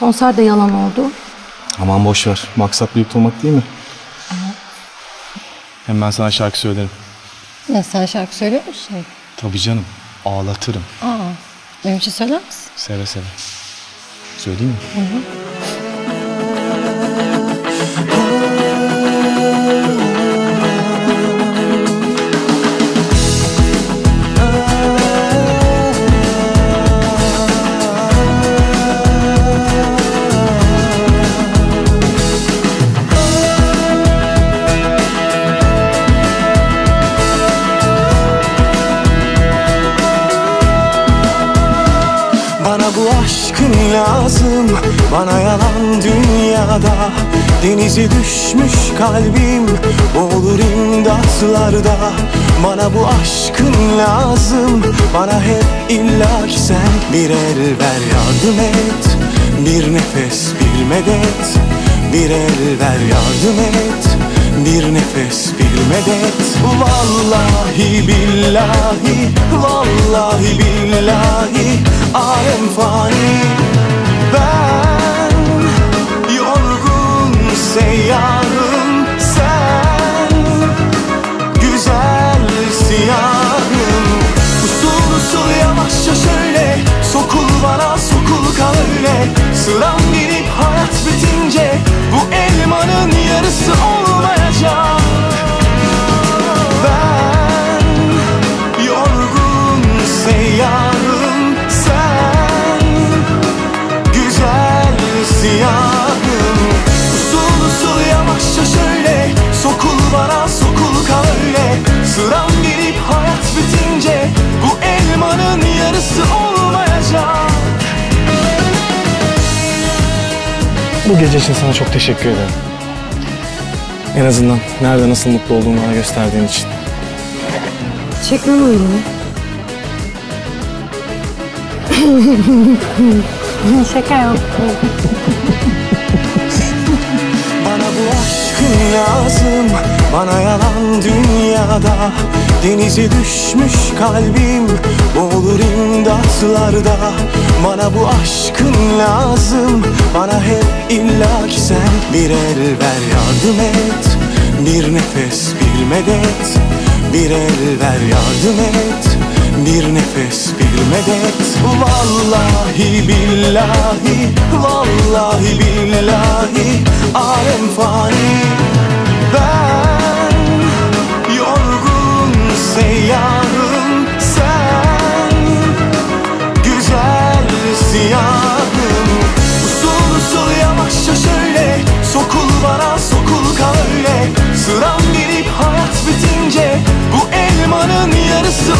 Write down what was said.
Konser de yalan oldu. Aman boş ver. Maksat olmak değil mi? Hem ben sana şarkı söylerim. Ne sen şarkı söylüyor musun? Tabii canım. Ağlatırım. Aa, benim için söyler misin? Seve seve. Söyleyeyim mi? Bana bu aşkın lazım. Bana yalan dünyada. Denize düşmüş kalbim. Boğulur imdatlarda. Bana bu aşkın lazım. Bana hep illa ki sen Bir el ver yardım et. Bir nefes bir medet. Bir el ver yardım et. Bir nefes bir medet. Vallahi billahi Vallahi billahi Alem fani Ben Yorgun seyyahım Sen Güzel siyahım. Usul usul yavaşça şöyle. Sokul bana sokul kal öyle Sıram gelip hayat bitince Bu elmanın yarısı olmayacak Sıram gelip hayat bitince Bu elmanın yarısı olmayacak Bu gece için sana çok teşekkür ederim. En azından nerede nasıl mutlu olduğunu bana gösterdiğin için. Çekmem öyle. Şaka yaptım. Bana bu aşkın lazım Bana yalan dünyada Denize düşmüş kalbim. Boğulur imdatlarda Bana bu aşkın lazım. Bana hep illa ki sen Bir el ver yardım et. Bir nefes bir medet. Bir el ver yardım et. Bir nefes bir medet. Vallahi billahi Vallahi billahi Alem fani Ben Yorgun seyyahım Sen. Güzel siyahım. Usul usul yavaşça şöyle Sokul bana sokul kal öyle Sıram gelip hayat bitince Bu elmanın yarısı